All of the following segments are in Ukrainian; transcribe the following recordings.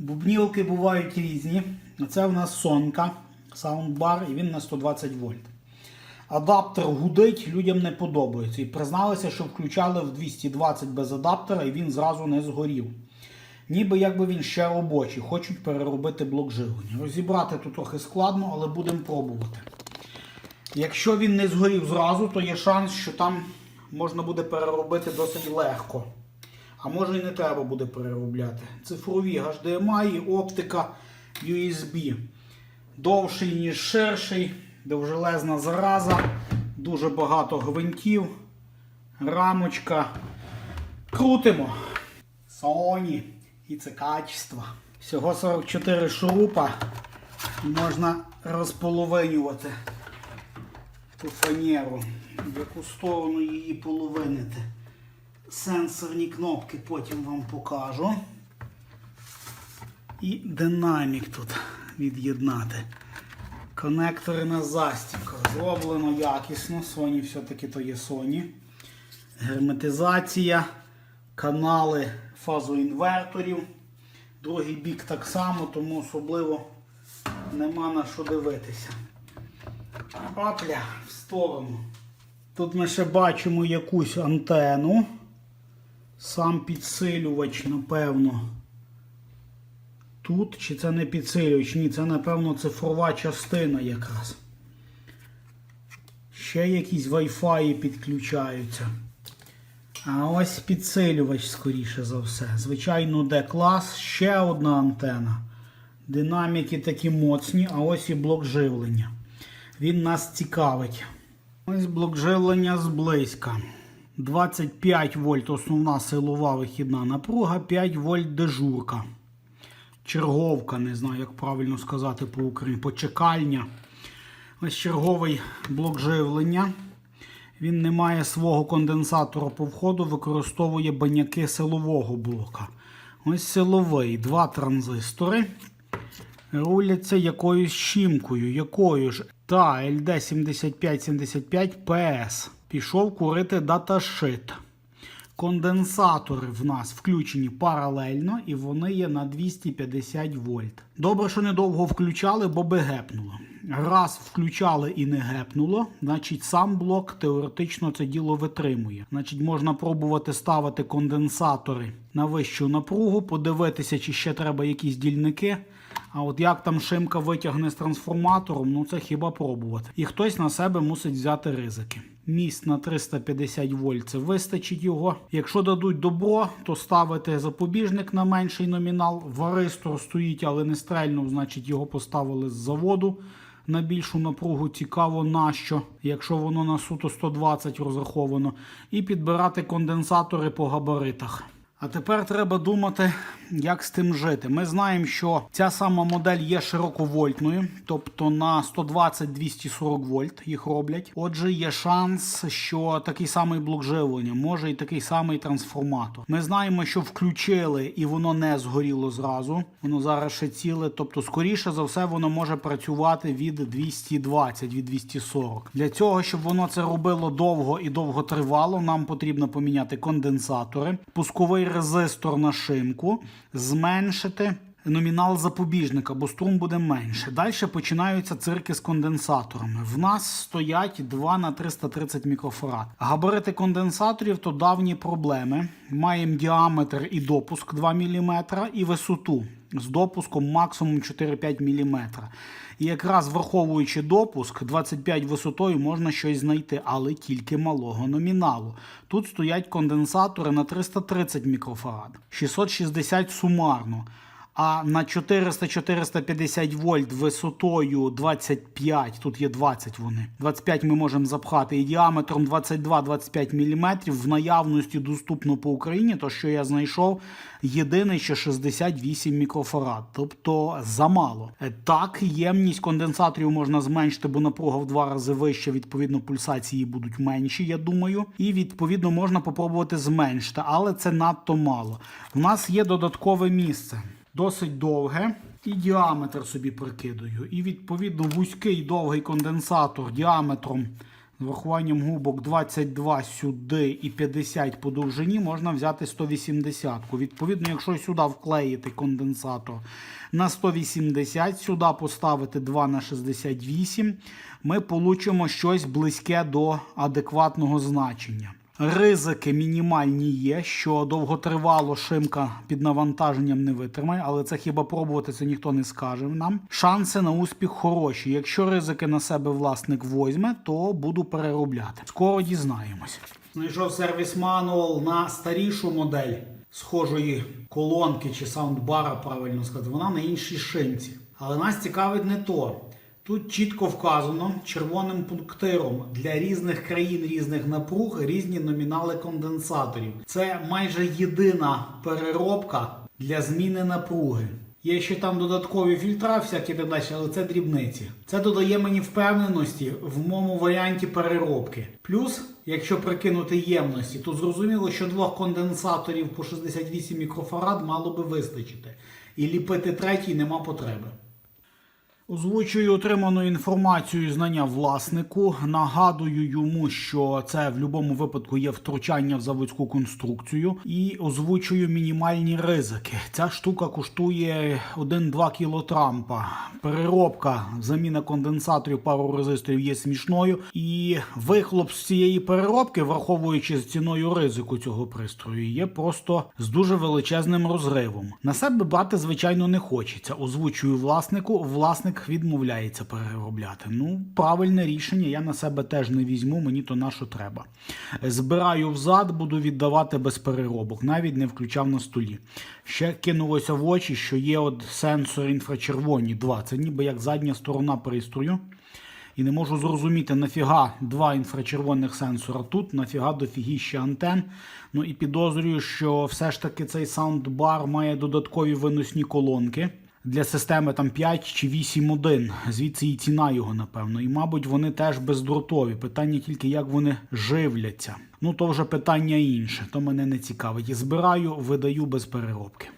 Бубнілки бувають різні. Це в нас Сонька, саундбар, і він на 120 вольт. Адаптер гудить, людям не подобається. І призналися, що включали в 220 без адаптера, і він зразу не згорів. Ніби якби він ще робочий, хочуть переробити блок живлення. Розібрати тут трохи складно, але будемо пробувати. Якщо він не згорів зразу, то є шанс, що там можна буде переробити досить легко. А може і не треба буде переробляти. Цифрові HDMI, і оптика USB. Довший, ніж ширший, довжелезна зараза, дуже багато гвинтів, рамочка. Крутимо. Sony. І це качество. Всього 44 шурупа. Можна розполовинювати ту фанеру. В яку сторону її половинити. Сенсорні кнопки потім вам покажу. І динамік тут від'єднати. Конектори на застібках. Зроблено якісно. Sony все-таки то є Sony. Герметизація, канали фазоінверторів. Другий бік так само, тому особливо нема на що дивитися. Опля, в сторону. Тут ми ще бачимо якусь антенну. Сам підсилювач, напевно. Тут, чи це не підсилювач? Ні, це, напевно, цифрова частина якраз. Ще якісь Wi-Fi підключаються. А ось підсилювач, скоріше за все. Звичайно, де клас, ще одна антена. Динаміки такі моцні, а ось і блок живлення. Він нас цікавить. Ось блок живлення зблизька. 25 вольт основна силова вихідна напруга, 5 вольт дежурка. Черговка, не знаю, як правильно сказати по Україні, почекальня. Ось черговий блок живлення. Він не має свого конденсатора по входу, використовує баняки силового блока. Ось силовий, два транзистори. Руляться якоюсь щімкою. Якою ж? Та LD7575 PS. Пішов курити даташит. Конденсатори в нас включені паралельно і вони є на 250 вольт. Добре, що недовго включали, бо би гепнуло. Раз включали і не гепнуло, значить сам блок теоретично це діло витримує. Значить, можна пробувати ставити конденсатори на вищу напругу, подивитися, чи ще треба якісь дільники. А от як там шимка витягне з трансформатором, ну це хіба пробувати. І хтось на себе мусить взяти ризики. Міст на 350 вольт це вистачить його. Якщо дадуть добро, то ставити запобіжник на менший номінал. Варистор стоїть, але не стрельнув, значить його поставили з заводу. На більшу напругу цікаво нащо, якщо воно на суто 120 розраховано, і підбирати конденсатори по габаритах. А тепер треба думати, як з тим жити. Ми знаємо, що ця сама модель є широковольтною, тобто на 120-240 вольт їх роблять. Отже, є шанс, що такий самий блок живлення, може і такий самий трансформатор. Ми знаємо, що включили і воно не згоріло зразу. Воно зараз ще ціле. Тобто, скоріше за все, воно може працювати від 220, від 240. Для цього, щоб воно це робило довго і довго тривало, нам потрібно поміняти конденсатори, пусковий резистор на шимку, зменшити. Номінал запобіжника, бо струм буде менше. Далі починаються цирки з конденсаторами. В нас стоять 2 на 330 мікрофарад. Габарити конденсаторів то давні проблеми. Маємо діаметр і допуск 2 мм і висоту з допуском максимум 4-5 мм. І якраз враховуючи допуск 25 висотою можна щось знайти, але тільки малого номіналу. Тут стоять конденсатори на 330 мікрофарад, 660 сумарно. А на 400-450 вольт висотою 25, тут є 20 вони. 25 ми можемо запхати і діаметром 22-25 мм в наявності доступно по Україні, то що я знайшов, єдиний ще 68 мікрофарад, тобто замало. Е, Так, ємність конденсаторів можна зменшити, бо напруга в два рази вища, відповідно, пульсації будуть менші, я думаю. І відповідно можна попробувати зменшити, але це надто мало. В нас є додаткове місце досить довге. І діаметр собі прикидую. І відповідно вузький довгий конденсатор діаметром з врахуванням губок 22 сюди і 50 по довжині, можна взяти 180. Відповідно, якщо сюди вклеїти конденсатор на 180, сюди поставити 2 на 68, ми получимо щось близьке до адекватного значення. Ризики мінімальні є, що довготривало шимка під навантаженням не витримає, але це хіба пробувати це ніхто не скаже нам. Шанси на успіх хороші. Якщо ризики на себе власник возьме, то буду переробляти. Скоро дізнаємось. Знайшов сервіс мануал на старішу модель схожої колонки чи саундбара, правильно сказати. Вона на іншій шинці. Але нас цікавить не то. Тут чітко вказано червоним пунктиром для різних країн різних напруг різні номінали конденсаторів. Це майже єдина переробка для зміни напруги. Є ще там додаткові фільтра, всякі так далі, але це дрібниці. Це додає мені впевненості в моєму варіанті переробки. Плюс, якщо прикинути ємності, то зрозуміло, що двох конденсаторів по 68 мікрофарад мало би вистачити. І ліпити третій нема потреби. Озвучую отриману інформацію і знання власнику. Нагадую йому, що це в будь-якому випадку є втручання в заводську конструкцію, і озвучую мінімальні ризики. Ця штука коштує 1-2 кілотрампа. Переробка, заміна конденсаторів, пару резисторів є смішною. І вихлоп з цієї переробки, враховуючи з ціною ризику цього пристрою, є просто з дуже величезним розривом. На себе брати, звичайно, не хочеться. Озвучую власнику. Власник відмовляється переробляти. Ну, правильне рішення. Я на себе теж не візьму, мені то на що треба. Збираю взад, буду віддавати без переробок, навіть не включав на столі. Ще кинулося в очі, що є от сенсори інфрачервоні. Два. Це ніби як задня сторона пристрою. І не можу зрозуміти, нафіга два інфрачервоних сенсора тут, нафіга дофігіще антен. Ну і підозрюю, що все ж таки цей саундбар має додаткові виносні колонки для системи там 5 чи 8.1. Звідси і ціна його, напевно. І, мабуть, вони теж бездротові. Питання тільки, як вони живляться. Ну, то вже питання інше, то мене не цікавить. І збираю, видаю без переробки.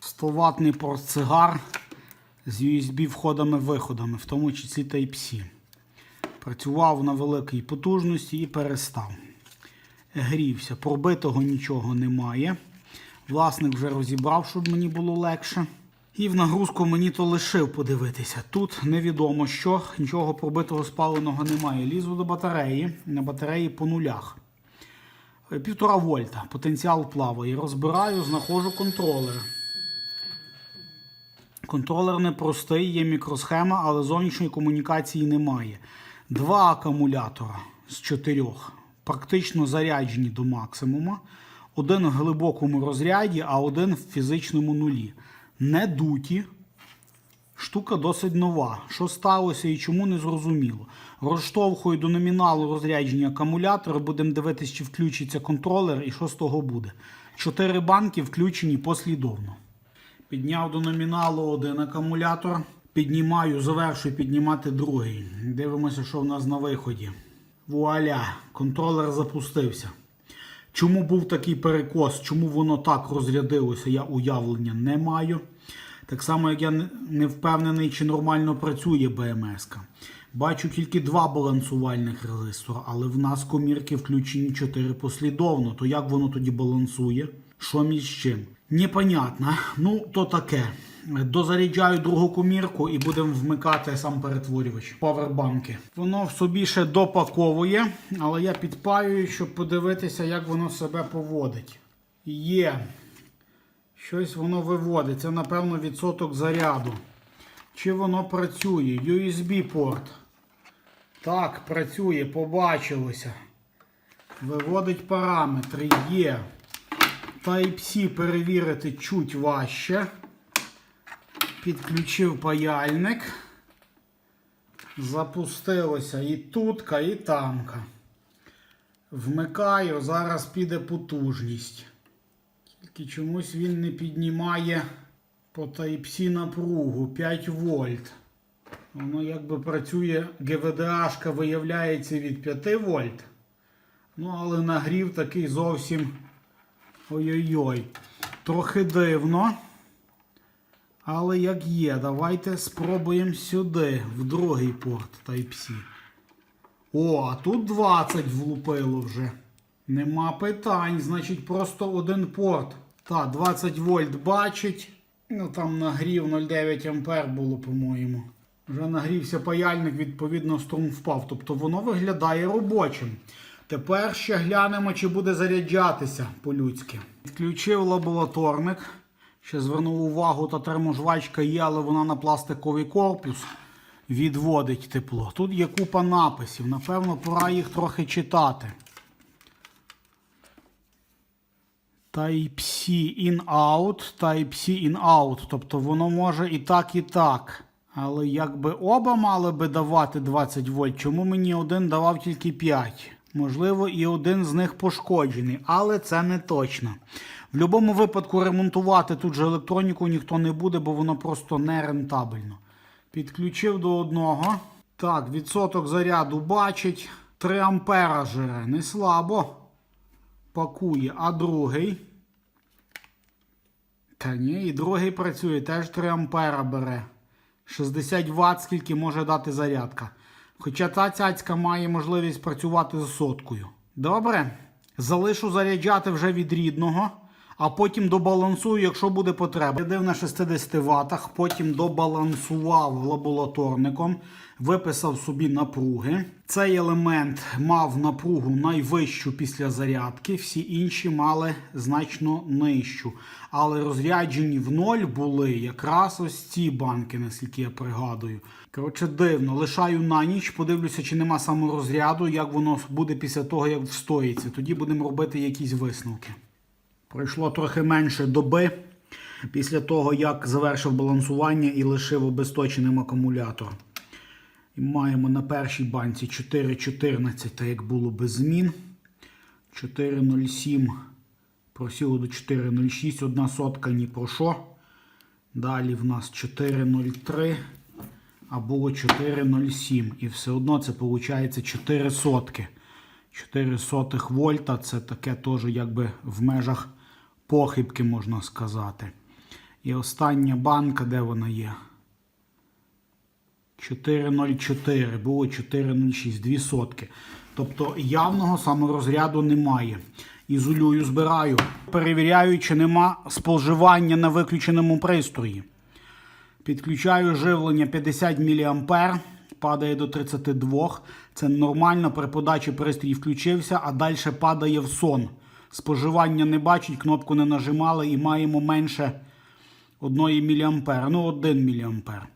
100-ваттний портсигар з USB-входами-виходами, в тому числі Type-C. Працював на великій потужності і перестав. Грівся. Пробитого нічого немає. Власник вже розібрав, щоб мені було легше. І в нагрузку мені то лишив подивитися. Тут невідомо що, нічого пробитого спаленого немає. Лізу до батареї, на батареї по нулях. Е, Півтора вольта, потенціал плаває. Розбираю, знаходжу контролер. Контролер непростий, є мікросхема, але зовнішньої комунікації немає. Два акумулятора з чотирьох, практично заряджені до максимума. Один в глибокому розряді, а один в фізичному нулі. Не дуті. Штука досить нова. Що сталося і чому не зрозуміло. Розштовхую до номіналу розрядження акумулятора, будемо дивитися, чи включиться контролер і що з того буде. Чотири банки включені послідовно. Підняв до номіналу один акумулятор. Піднімаю, завершую піднімати другий. Дивимося, що в нас на виході. Вуаля, контролер запустився. Чому був такий перекос, чому воно так розрядилося, я уявлення не маю. Так само, як я не- не впевнений, чи нормально працює БМС. -ка. Бачу тільки два балансувальних резистора, але в нас комірки включені 4 послідовно. То як воно тоді балансує? Що між чим? Непонятно. Ну, то таке. Дозаряджаю другу комірку і будемо вмикати сам перетворювач. Павербанки. Воно в собі ще допаковує, але я підпаюю, щоб подивитися, як воно себе поводить. Є. Щось воно виводить. Це, напевно, відсоток заряду. Чи воно працює? USB-порт. Так, працює, побачилося. Виводить параметри. Є. Type-C перевірити чуть важче. Підключив паяльник. Запустилося і тутка, і тамка. Вмикаю, зараз піде потужність. Тільки чомусь він не піднімає по Type-C напругу 5 вольт. Воно якби працює, ГВДАшка виявляється від 5 вольт. Ну, але нагрів такий зовсім ой-ой-ой. Трохи дивно. Але як є, давайте спробуємо сюди, в другий порт Type-C. О, а тут 20 влупило вже. Нема питань, значить просто один порт. Так, 20 вольт бачить. Ну там нагрів 0,9 ампер було, по-моєму. Вже нагрівся паяльник, відповідно, струм впав. Тобто воно виглядає робочим. Тепер ще глянемо, чи буде заряджатися по-людськи. Відключив лабораторник. Ще звернув увагу, та терможвачка є, але вона на пластиковий корпус відводить тепло. Тут є купа написів. Напевно, пора їх трохи читати. Type-C in-out, Type-C in-out. Тобто воно може і так, і так. Але якби оба мали би давати 20 вольт, чому мені один давав тільки 5? Можливо, і один з них пошкоджений, але це не точно. В будь-якому випадку ремонтувати тут же електроніку ніхто не буде, бо воно просто не рентабельно. Підключив до одного. Так, відсоток заряду бачить. 3 ампера жере, не слабо. Пакує, а другий. Та ні, і другий працює, теж 3 ампера бере. 60 Вт, скільки може дати зарядка. Хоча та цяцька має можливість працювати з соткою. Добре. Залишу заряджати вже від рідного, а потім добалансую, якщо буде потреба. Зарядив на 60 Вт, потім добалансував лабораторником, виписав собі напруги. Цей елемент мав напругу найвищу після зарядки, всі інші мали значно нижчу. Але розряджені в ноль були якраз ось ці банки, наскільки я пригадую. Коротше, дивно, лишаю на ніч, подивлюся, чи нема саморозряду, як воно буде після того, як встоїться. Тоді будемо робити якісь висновки. Пройшло трохи менше доби після того, як завершив балансування і лишив обесточеним акумулятор. І маємо на першій банці 4,14, так як було без змін. 4,07 просіло до 4,06, одна сотка ні про що. Далі в нас 4,03, а було 4,07. І все одно це виходить 4 сотки. 4 сотих вольта це таке теж якби в межах похибки, можна сказати. І остання банка, де вона є? 4,04, було 4,06, 2 сотки. Тобто явного саморозряду немає. Ізолюю, збираю. Перевіряю, чи нема споживання на виключеному пристрої. Підключаю живлення 50 мА, падає до 32. Це нормально, при подачі пристрій включився, а далі падає в сон. Споживання не бачить, кнопку не нажимали і маємо менше 1 мА. Ну, 1 мА.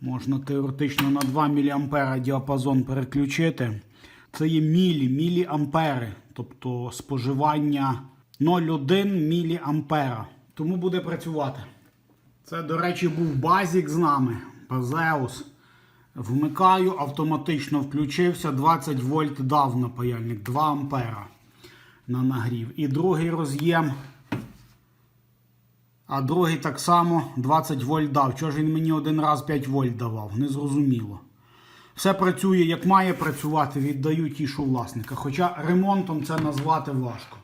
Можна теоретично на 2 мА діапазон переключити. Це є мілі, міліампери, тобто споживання 0,1 мА. Тому буде працювати. Це, до речі, був базік з нами. Пазеус. Вмикаю, автоматично включився. 20 вольт дав на паяльник, 2 ампера на нагрів. І другий роз'єм. А другий так само 20 вольт дав. Чого ж він мені один раз 5 вольт давав? Незрозуміло. Все працює як має працювати, віддаю тішу власника. Хоча ремонтом це назвати важко.